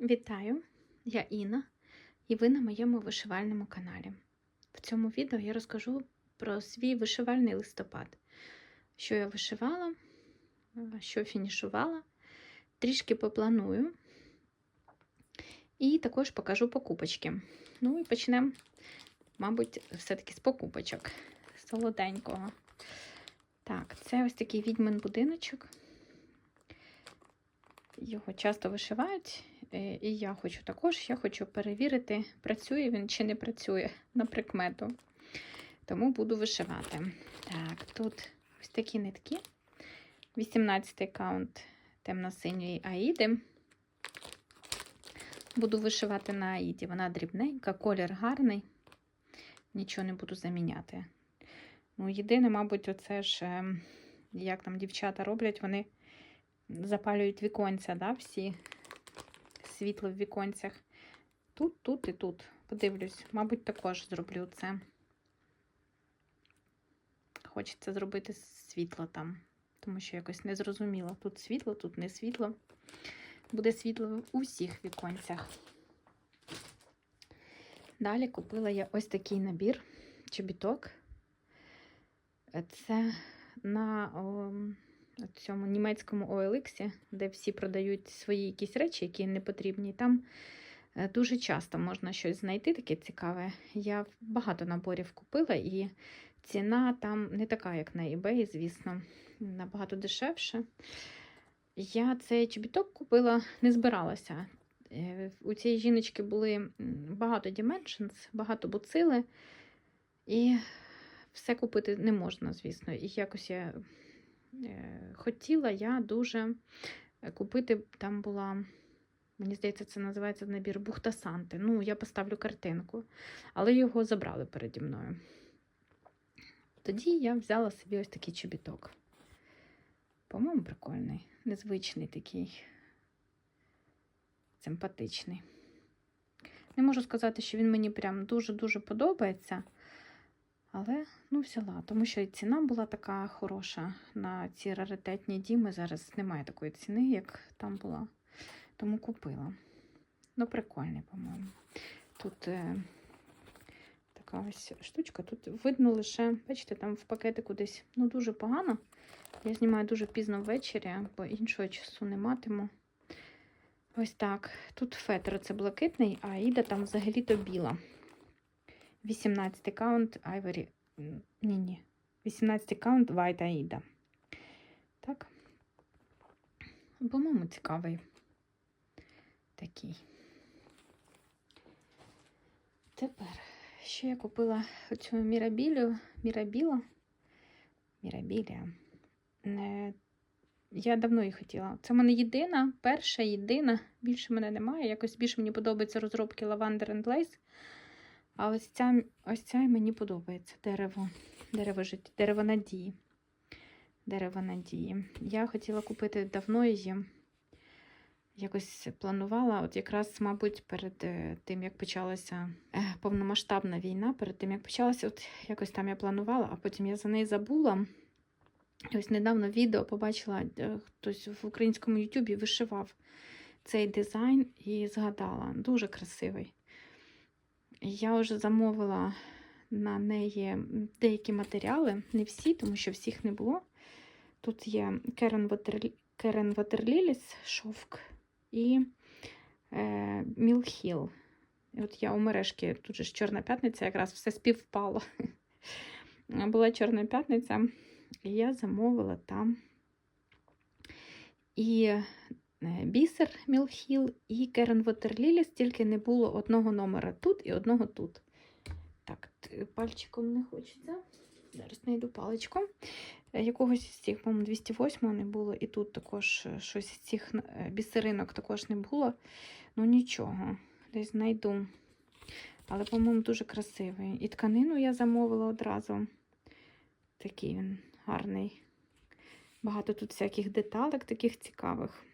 Вітаю! Я Інна, і ви на моєму вишивальному каналі. В цьому відео я розкажу про свій вишивальний листопад, що я вишивала, що фінішувала, трішки попланую, і також покажу покупочки. Ну і почнемо, мабуть, все-таки з покупочок солоденького. Так, це ось такий відьмин будиночок. Його часто вишивають, і я хочу також. Я хочу перевірити, працює він чи не працює на прикмету. Тому буду вишивати. Так, тут ось такі нитки. 18-й каунт темно-синьої аїди. Буду вишивати на аїді. Вона дрібненька, колір гарний. Нічого не буду заміняти. Ну, єдине, мабуть, оце ж, ем, як там дівчата роблять, вони запалюють віконця, да, всі світло в віконцях. Тут, тут і тут. Подивлюсь, мабуть, також зроблю це. Хочеться зробити світло там, тому що якось не зрозуміло. Тут світло, тут не світло. Буде світло в усіх віконцях. Далі купила я ось такий набір чобіток. Це на о, цьому німецькому OLX, де всі продають свої якісь речі, які не потрібні. Там е, дуже часто можна щось знайти таке цікаве. Я багато наборів купила, і ціна там не така, як на eBay, звісно, набагато дешевше. Я цей чобіток купила, не збиралася. Е, У цієї жіночки були багато dimensions, багато буцили, і все купити не можна, звісно. І якось я хотіла я дуже купити, там була, мені здається, це називається набір Бухта Санти. Ну, я поставлю картинку, але його забрали переді мною. Тоді я взяла собі ось такий чобіток. По-моєму, прикольний, незвичний такий, симпатичний. Не можу сказати, що він мені прям дуже-дуже подобається. Але ну, взяла, тому що і ціна була така хороша на ці раритетні діми. Зараз немає такої ціни, як там була. Тому купила. Ну, прикольний, по-моєму. Тут е, така ось штучка. Тут видно лише, бачите, там в пакетику десь ну, дуже погано. Я знімаю дуже пізно ввечері, бо іншого часу не матиму. Ось так. Тут фетр це блакитний, а Іда там взагалі-то біла. 18 каунт Ivory. Ні-ні. 18 каунт White Aida. Так. По-моєму, цікавий. Такий. Тепер ще я купила оцю мірабілю. Мірабіла. Мірабілія. Не... Я давно її хотіла. Це в мене єдина, перша, єдина. Більше мене немає. Якось більше мені подобаються розробки Lavender and Lace. А ось ця ось ця мені подобається дерево. Дерево життя, дерево надії. Дерево надії. Я хотіла купити давно її. Якось планувала, от якраз, мабуть, перед тим, як почалася повномасштабна війна, перед тим, як почалася, от якось там я планувала, а потім я за неї забула. Ось недавно відео побачила, хтось в українському Ютубі вишивав цей дизайн і згадала. Дуже красивий. Я вже замовила на неї деякі матеріали, не всі, тому що всіх не було. Тут є Керен Ватерліліс, шовк і е, Мілхіл. І от я у мережки, тут же ж Чорна п'ятниця, якраз все співпало. Була Чорна п'ятниця, і я замовила там і бісер Мілхіл і Керен Вотерліліс, тільки не було одного номера тут і одного тут. Так, пальчиком не хочеться. Зараз знайду паличку. Якогось з цих, по-моєму, 208 не було, і тут також щось з цих бісеринок також не було. Ну, нічого, десь знайду. Але, по-моєму, дуже красивий. І тканину я замовила одразу. Такий він гарний. Багато тут всяких деталек, таких цікавих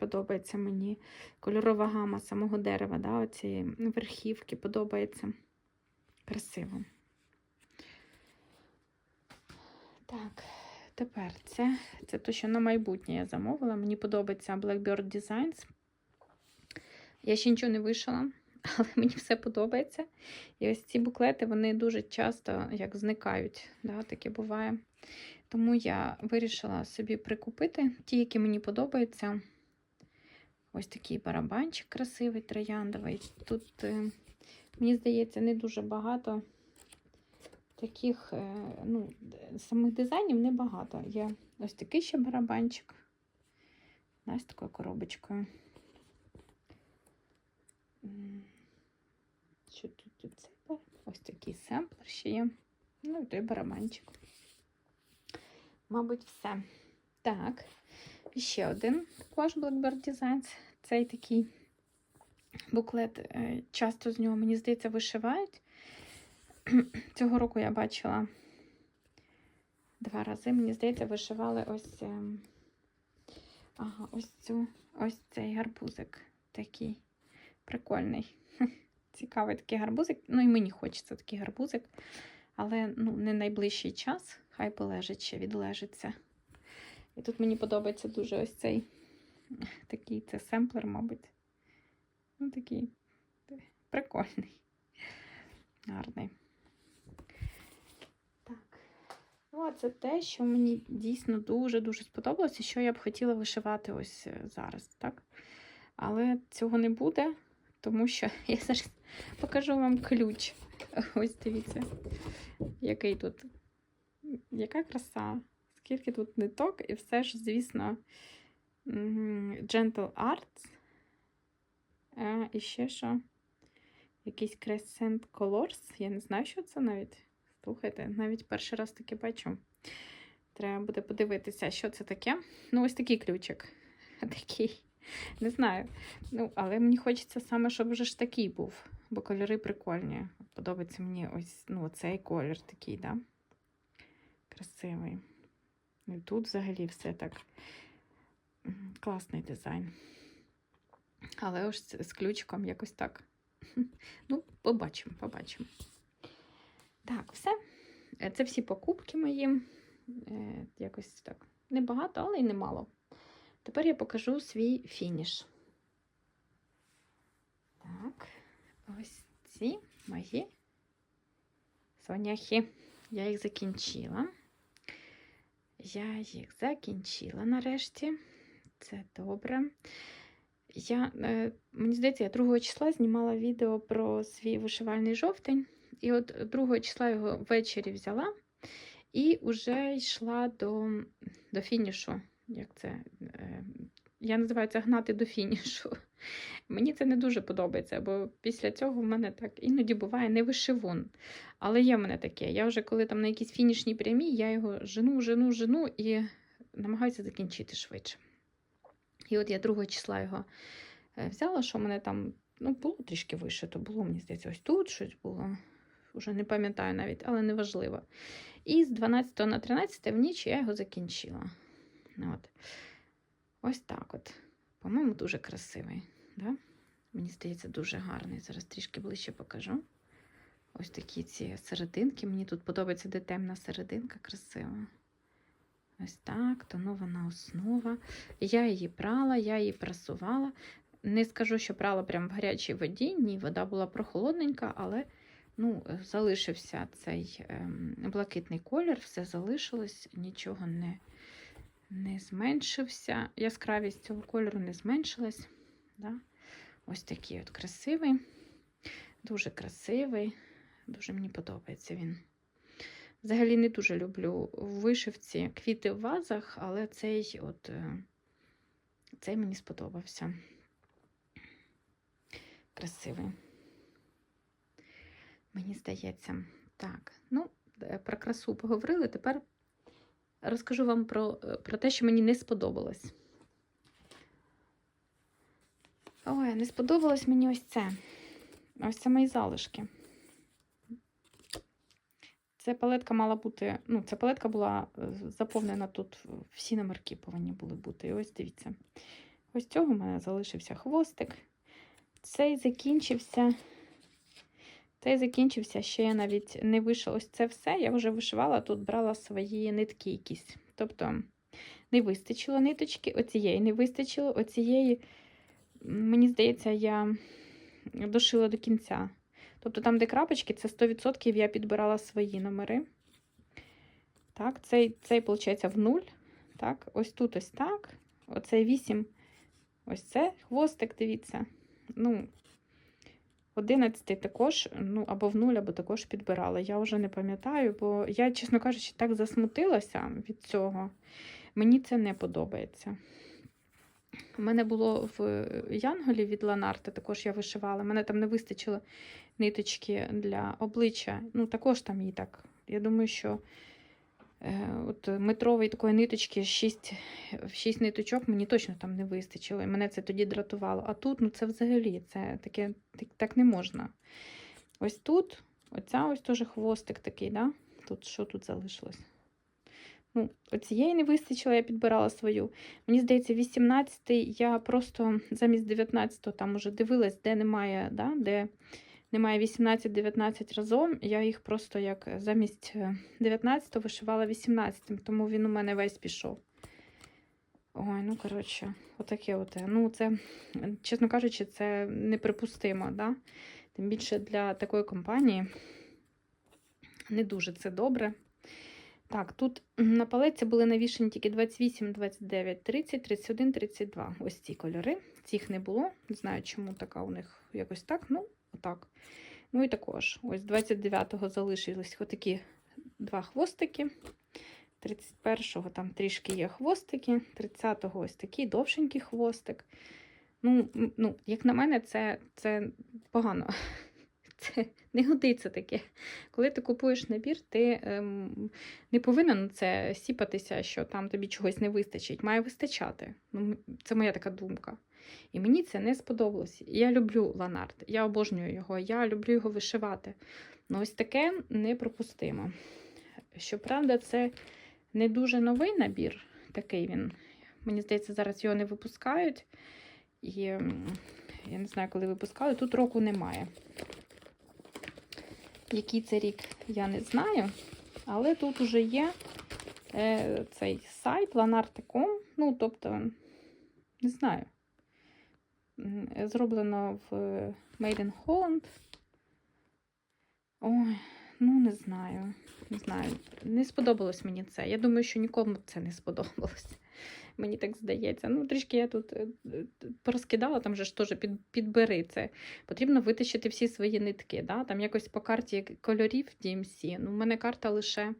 подобається мені. Кольорова гама самого дерева, да, оцієї верхівки подобається. Красиво. Так, тепер це це те, що на майбутнє я замовила. Мені подобається Blackbird Designs. Я ще нічого не вишила, але мені все подобається. І ось ці буклети вони дуже часто як зникають. Да, таке буває. Тому я вирішила собі прикупити ті, які мені подобаються. Ось такий барабанчик красивий, трояндовий. Тут, е, мені здається, не дуже багато таких е, ну, самих дизайнів небагато. Є ось такий ще барабанчик. з такою коробочкою. Що тут цепер? Ось такий семплер ще є. Ну і той барабанчик. Мабуть, все. Так. І ще один також Blackbird Designs. Цей такий буклет. е, Часто з нього, мені здається, вишивають. Цього року я бачила два рази. Мені здається, вишивали ось, ем, ага, ось цю, ось цей гарбузик такий прикольний. Цікавий такий гарбузик. Ну і мені хочеться такий гарбузик. Але ну, не найближчий час, хай полежить ще, відлежиться. І тут мені подобається дуже ось цей такий це семплер, мабуть. Ну, такий прикольний. Гарний. Так. Ну, а це те, що мені дійсно дуже-дуже сподобалося, що я б хотіла вишивати ось е, зараз, так? Але цього не буде, тому що я зараз покажу вам ключ. Ось дивіться, який тут. Яка краса, скільки тут ниток, і все ж, звісно, Gentle Arts. А, і ще що? Якийсь Crescent Colors. Я не знаю, що це навіть. Слухайте, навіть перший раз таке бачу. Треба буде подивитися, що це таке. Ну, ось такий ключик. Такий. Не знаю. Ну, але мені хочеться саме, щоб вже ж такий був, бо кольори прикольні. Подобається мені ось ну, цей колір такий, да? Красивий. Ну, тут взагалі все так. Класний дизайн. Але ось з з ключиком якось так. Ну, побачимо, побачимо. Так, все. Е, Це всі покупки мої. Е, Якось так. Небагато, але й немало. Тепер я покажу свій фініш. Так, ось ці мої соняхи. Я їх закінчила. Я їх закінчила нарешті. Це добре. Я, е, мені здається, я 2 числа знімала відео про свій вишивальний жовтень. І от 2 числа його ввечері взяла і вже йшла до, до фінішу. Як це? Я називаю це гнати до фінішу. Мені це не дуже подобається, бо після цього в мене так іноді буває не вишивун. Але є в мене таке. Я вже коли там на якійсь фінішній прямій, я його жену, жену, жену і намагаюся закінчити швидше. І от я 2 числа його е, взяла, що в мене там ну, було трішки вишито, було, мені здається, ось тут щось було. Уже не пам'ятаю навіть, але не важливо. І з 12 на 13 в ніч я його закінчила. От. Ось так от. По-моєму, дуже красивий. Да? Мені здається, дуже гарний. Зараз трішки ближче покажу. Ось такі ці серединки. Мені тут подобається, де темна серединка красива. Ось так, тонована основа. Я її прала, я її прасувала. Не скажу, що прала прямо в гарячій воді. Ні, вода була прохолодненька, але ну, залишився цей ем, блакитний колір, все залишилось, нічого не, не зменшився. Яскравість цього кольору не зменшилась. Да? Ось такий от красивий, дуже красивий, дуже мені подобається він. Взагалі не дуже люблю в вишивці квіти в вазах, але цей от е, цей мені сподобався. Красивий. Мені здається. Так, ну, е, про красу поговорили. Тепер розкажу вам про, е, про те, що мені не сподобалось. Ой, не сподобалось мені ось це. Ось це мої залишки. Ця палетка мала бути, ну, ця палетка була е, заповнена тут, всі номерки повинні були бути. І ось дивіться. Ось цього в мене залишився хвостик. Цей закінчився. Цей закінчився, ще я навіть не вишила ось це все. Я вже вишивала, тут брала свої нитки якісь. Тобто не вистачило ниточки, оцієї не вистачило, оцієї, мені здається, я дошила до кінця. Тобто там, де крапочки, це 100% я підбирала свої номери. Так, цей, цей виходить, в нуль. Так, ось тут ось так. Оцей 8. Ось це хвостик, дивіться. Ну, 11 також, ну, або в нуль, або також підбирала. Я вже не пам'ятаю, бо я, чесно кажучи, так засмутилася від цього. Мені це не подобається. У мене було в Янголі від Ланарта, також я вишивала. Мене там не вистачило ниточки для обличчя. Ну, також там її так. Я думаю, що е, от метрової такої ниточки 6, 6 ниточок мені точно там не вистачило. І мене це тоді дратувало. А тут, ну це взагалі, це таке, так, так не можна. Ось тут, оця ось теж хвостик такий, да? Тут що тут залишилось? Ну, оцієї не вистачило, я підбирала свою. Мені здається, 18-й я просто замість 19-го там уже дивилась, де немає, да, де немає 18-19 разом. Я їх просто як замість 19-го вишивала 18-м, тому він у мене весь пішов. Ой, ну коротше, отаке от. Ну, це, чесно кажучи, це неприпустимо, да? Тим більше для такої компанії не дуже це добре. Так, тут на палеці були навішені тільки 28, 29, 30, 31, 32. Ось ці кольори. Цих не було. Не знаю, чому така у них якось так. Ну, отак. Ну і також, ось 29-го залишились отакі два хвостики. 31-го там трішки є хвостики, 30-го ось такий довшенький хвостик. Ну, ну як на мене, це, це погано. Це не годиться таке. Коли ти купуєш набір, ти ем, не повинен це сіпатися, що там тобі чогось не вистачить. Має вистачати. Ну, це моя така думка. І мені це не сподобалось. Я люблю ланарт, я обожнюю його, я люблю його вишивати. Ну, ось таке неприпустимо. Щоправда, це не дуже новий набір, такий він. Мені здається, зараз його не випускають. І я не знаю, коли випускали. Тут року немає. Який це рік, я не знаю. Але тут уже є е, цей сайт lanarte.com. Ну, тобто, не знаю. Зроблено в е, Made in Holland. Ой, ну не знаю. Не знаю. Не сподобалось мені це. Я думаю, що нікому це не сподобалось. Мені так здається. Ну, трішки я тут е, порозкидала, там же ж теж під, підбери це. Потрібно витащити всі свої нитки. Да? Там якось по карті кольорів DMC. Ну, в мене карта лише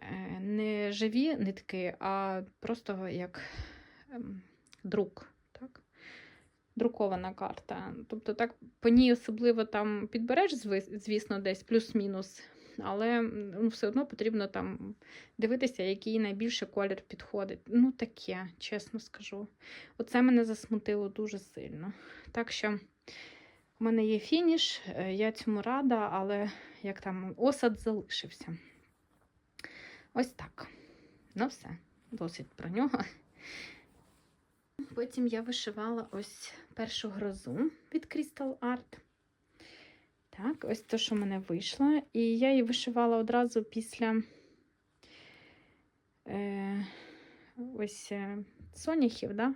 е, не живі нитки, а просто як ем, друк. Так? Друкована карта. Тобто, так по ній особливо там підбереш, звісно, десь плюс-мінус. Але ну, все одно потрібно там дивитися, який найбільше колір підходить. Ну, таке, чесно скажу. Оце мене засмутило дуже сильно. Так що у мене є фініш, е, я цьому рада, але як там осад залишився. Ось так. Ну, все, досить про нього. Потім я вишивала ось першу грозу від Crystal Art. Так, ось те, що в мене вийшло. І я її вишивала одразу після е, ось е, соняхів. Да?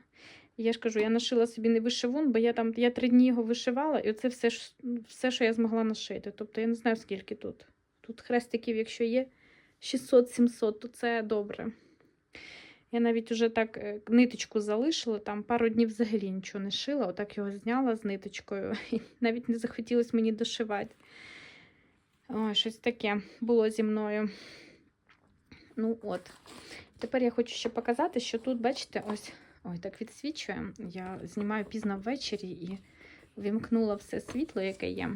Я ж кажу, я нашила собі не вишивун, бо я там я три дні його вишивала, і оце все, все, що я змогла нашити. Тобто я не знаю, скільки тут. Тут хрестиків, якщо є 600-700, то це добре. Я навіть уже так е, ниточку залишила, там пару днів взагалі нічого не шила, отак його зняла з ниточкою. І навіть не захотілося мені дошивати. Ой, щось таке було зі мною. Ну от. Тепер я хочу ще показати, що тут, бачите, ось ой, так відсвічує. Я знімаю пізно ввечері і вімкнула все світло, яке є.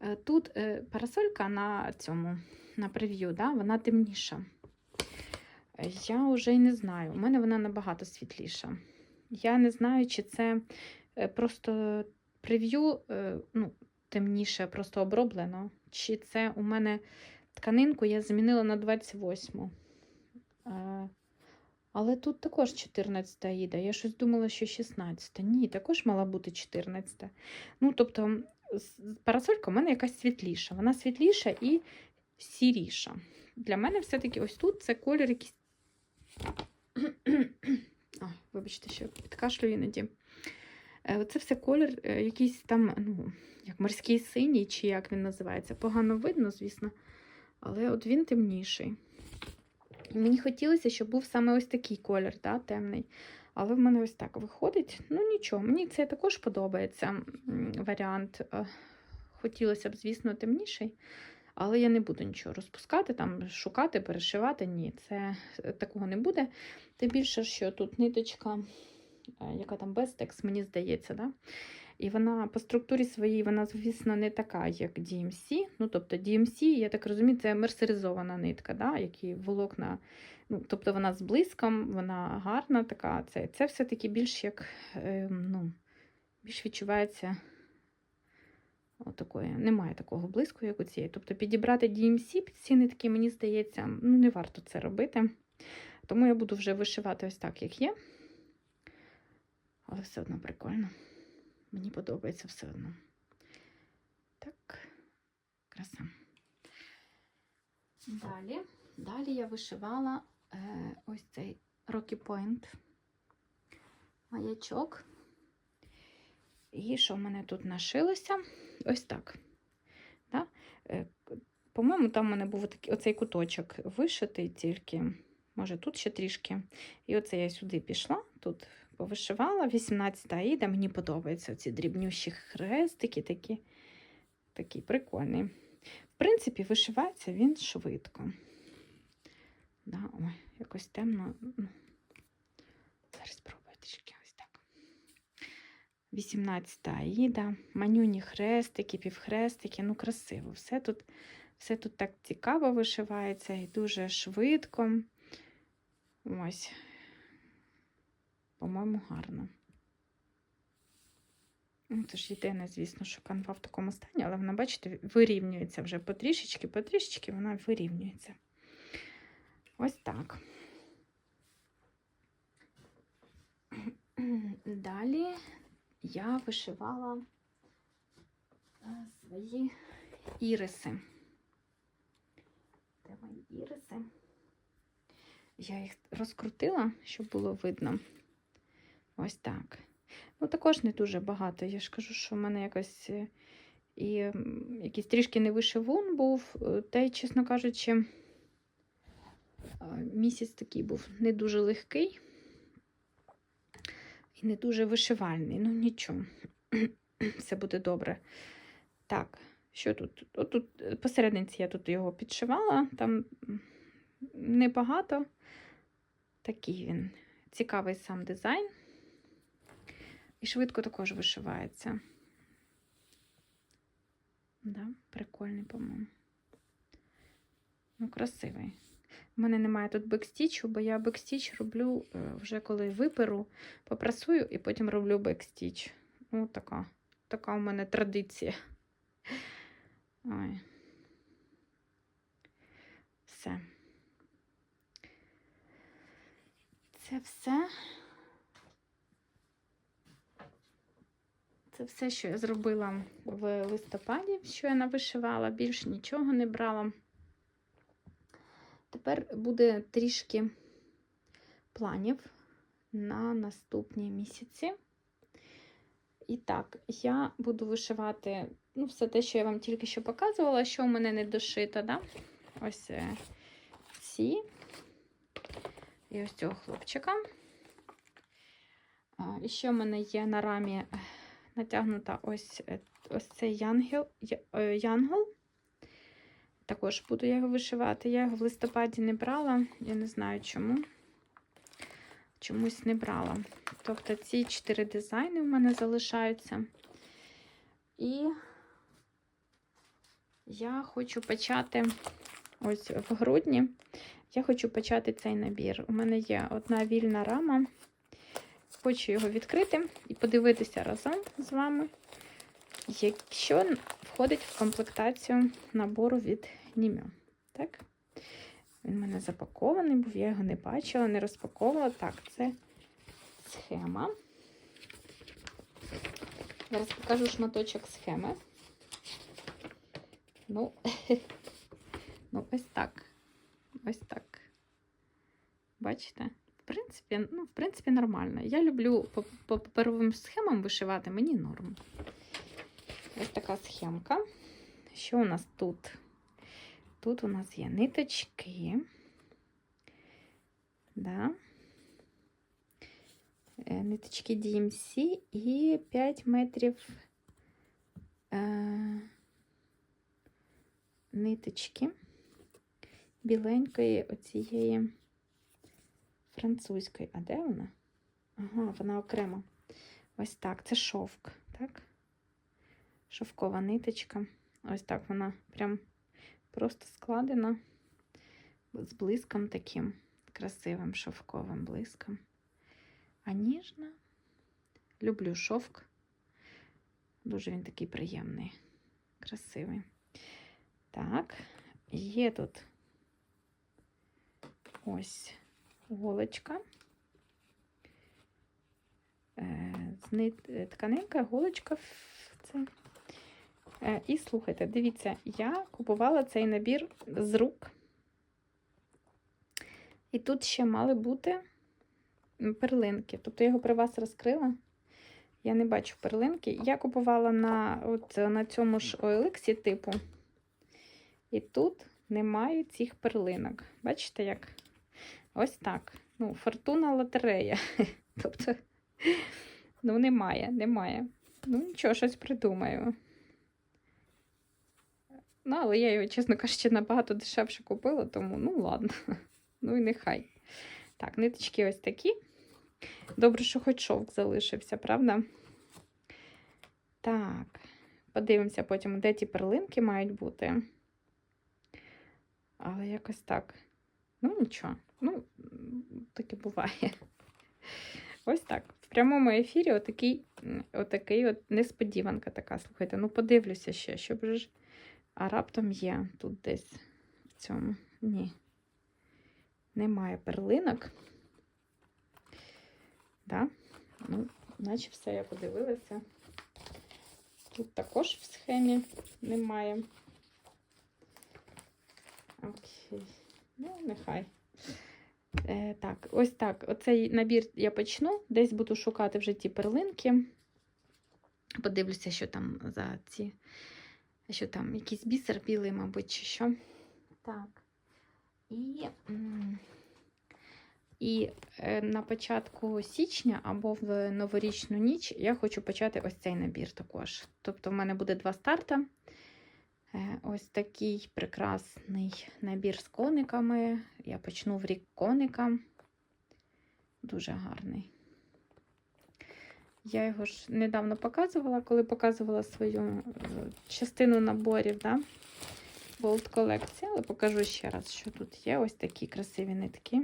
Е, Тут е, парасолька на цьому, на прев'ю, да, вона темніша. Я вже й не знаю. У мене вона набагато світліша. Я не знаю, чи це е, просто прев'ю е, ну, темніше, просто оброблено, чи це у мене тканинку я змінила на 28. Е, Але тут також 14 їде. Я щось думала, що 16. Ні, також мала бути 14. Ну, тобто, парасолька у мене якась світліша. Вона світліша і сіріша. Для мене все-таки ось тут це колір якийсь. Ой, вибачте, що підкашлю іноді. Е, Це все колір е, якийсь там, ну, як морський синій, чи як він називається. Погано видно, звісно. Але от він темніший. Мені хотілося, щоб був саме ось такий колір, да, темний. Але в мене ось так виходить. Ну нічого, мені це також подобається варіант. Е, Хотілося б, звісно, темніший. Але я не буду нічого розпускати, там шукати, перешивати. Ні, це е, такого не буде. Тим більше, що тут ниточка, е, яка там Bestex, мені здається, да? і вона по структурі своїй, вона, звісно, не така, як DMC. Ну, тобто DMC, я так розумію, це мерсеризована нитка, да? які волокна. Ну, тобто вона з блиском, вона гарна така. Це, це все-таки більш як е, ну, більш відчувається. Отакої. Немає такого блиску, як у цієї. Тобто підібрати DMC під ці нитки, мені здається, ну, не варто це робити. Тому я буду вже вишивати ось так, як є. Але все одно прикольно. Мені подобається все одно. Так, краса. Далі, далі я вишивала е, ось цей Rocky Point маячок. І що в мене тут нашилося? Ось так. Да? Е, По-моєму, там в мене був такий, оцей куточок вишитий тільки. Може, тут ще трішки. І оце я сюди пішла, тут повишивала. 18 аїда. Мені подобаються ці дрібнющі хрестики, такі, такі прикольні. В принципі, вишивається він швидко. Да, ой, якось темно. Зараз спробую трішки ось так. 18 аїда, манюні хрестики, півхрестики. Ну, красиво. Все тут, все тут так цікаво вишивається і дуже швидко. Ось. По-моєму, гарно. Ну, ж єдине, звісно, що канва в такому стані, але вона, бачите, вирівнюється вже потрішечки, потрішечки вона вирівнюється. Ось так. Далі я вишивала е, свої іриси. Де мої іриси? Я їх розкрутила, щоб було видно. Ось так. Ну, також не дуже багато. Я ж кажу, що в мене якось е, і якийсь трішки не вишивун був, е, та й, чесно кажучи, місяць такий був не дуже легкий і не дуже вишивальний. Ну, нічого, все буде добре. Так, що тут? От тут е, посерединці я тут його підшивала, там небагато. Такий він цікавий сам дизайн. І швидко також вишивається. Да, прикольний, по-моєму. Ну, красивий. У мене немає тут бекстічу, бо я бекстіч роблю е, вже коли виперу, попрасую і потім роблю бекстіч. Ну, така, така у мене традиція. Ой. Все. Це все. Це все, що я зробила в листопаді, що я навишивала, більше нічого не брала. Тепер буде трішки планів на наступні місяці. І так, я буду вишивати ну, все те, що я вам тільки що показувала, що у мене не дошито. Да? Ось е, ці і ось цього хлопчика. І ще в мене є на рамі е, натягнута ось, е, ось цей янгел, янгол. Також буду його вишивати. Я його в листопаді не брала, я не знаю чому. Чомусь не брала. Тобто ці чотири дизайни в мене залишаються. І я хочу почати ось в грудні. Я хочу почати цей набір. У мене є одна вільна рама. Хочу його відкрити і подивитися разом з вами, якщо входить в комплектацію набору від Німю. Так? Він у мене запакований, був я його не бачила, не розпаковувала. Так, це схема. Зараз покажу шматочок схеми. Ну, ну ось так. Ось так. Бачите? принципі, ну, в принципі, нормально. Я люблю по паперовим схемам вишивати, мені норм. Ось така схемка. Що у нас тут? Тут у нас є ниточки. Да. Е, Ниточки DMC і 5 метрів е, ниточки біленької оцієї французької. А де вона? Ага, вона окремо. Ось так. Це шовк, так? Шовкова ниточка. Ось так вона прям просто складена з блиском таким красивим шовковим блиском. А ніжна. Люблю шовк. Дуже він такий приємний, красивий. Так, є тут ось голочка. Е, е, Тканинка, голочка це. Е, І слухайте, дивіться, я купувала цей набір з рук. І тут ще мали бути перлинки. Тобто я його при вас розкрила. Я не бачу перлинки. Я купувала на, от, на цьому ж OLX типу. І тут немає цих перлинок. Бачите, як? Ось так. Ну, фортуна лотерея. Тобто, ну, немає, немає. Ну, нічого, щось придумаю. Ну, але я його, чесно кажучи, набагато дешевше купила, тому ну ладно. Ну і нехай. Так, ниточки ось такі. Добре, що хоч шовк залишився, правда? Так, подивимося потім, де ті перлинки мають бути. Але якось так. Ну, нічого. Ну, таке буває. Ось так. В прямому ефірі отакий, отакий от несподіванка така. Слухайте, ну подивлюся ще, щоб ж. А раптом є тут десь в цьому. Ні. Немає перлинок. Да? Ну, наче все я подивилася. Тут також в схемі немає. Окей. Ну, нехай. Е, так, ось так. Оцей набір я почну. Десь буду шукати вже ті перлинки. Подивлюся, що там за ці. Що там, якийсь бісер білий, мабуть, чи що. Так. І, і е, на початку січня або в новорічну ніч я хочу почати ось цей набір також. Тобто, в мене буде два старта. Е, Ось такий прекрасний набір з кониками. Я почну в рік коника. Дуже гарний. Я його ж недавно показувала, коли показувала свою е, частину наборів, да? Bold колекція, але покажу ще раз, що тут є. Ось такі красиві нитки.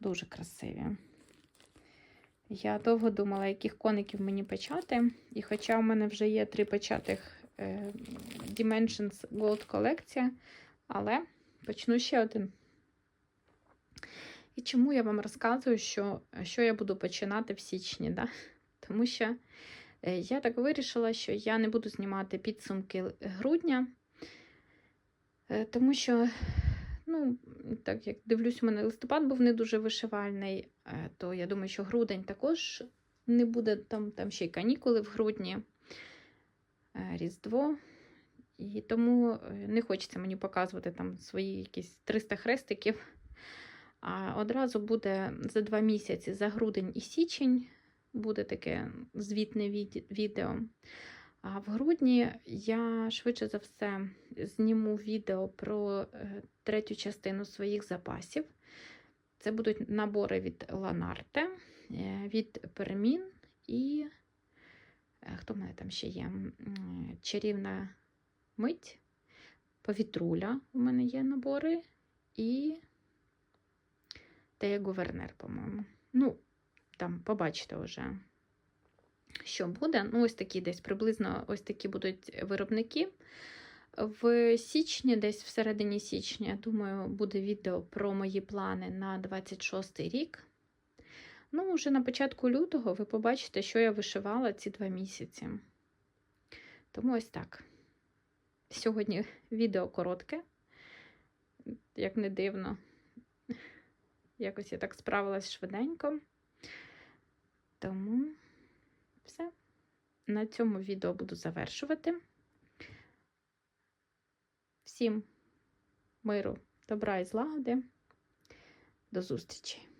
Дуже красиві. Я довго думала, яких коників мені почати. І хоча в мене вже є три початих е, Dimensions Gold колекція, але почну ще один. І чому я вам розказую, що, що я буду починати в січні? Да? Тому що е, я так вирішила, що я не буду знімати підсумки грудня, е, тому що, ну, так як дивлюсь, у мене листопад був не дуже вишивальний, е, то я думаю, що грудень також не буде там, там ще й канікули в грудні, Різдво. І тому не хочеться мені показувати там свої якісь 300 хрестиків. А одразу буде за два місяці, за грудень і січень, буде таке звітне відео. А в грудні я швидше за все зніму відео про е, третю частину своїх запасів. Це будуть набори від Ланарте, е, від Пермін і е, хто в мене там ще є? Чарівна мить, повітруля у мене є набори, і Тея Гувернер, по-моєму. Ну, там побачите вже, що буде. Ну, ось такі десь приблизно ось такі будуть виробники. В січні, десь в середині січня, думаю, буде відео про мої плани на 26 рік. Ну, вже на початку лютого ви побачите, що я вишивала ці два місяці. Тому ось так. Сьогодні відео коротке, як не дивно. Якось я так справилась швиденько. Тому все. На цьому відео буду завершувати. Всім миру, добра і злагоди. До зустрічі!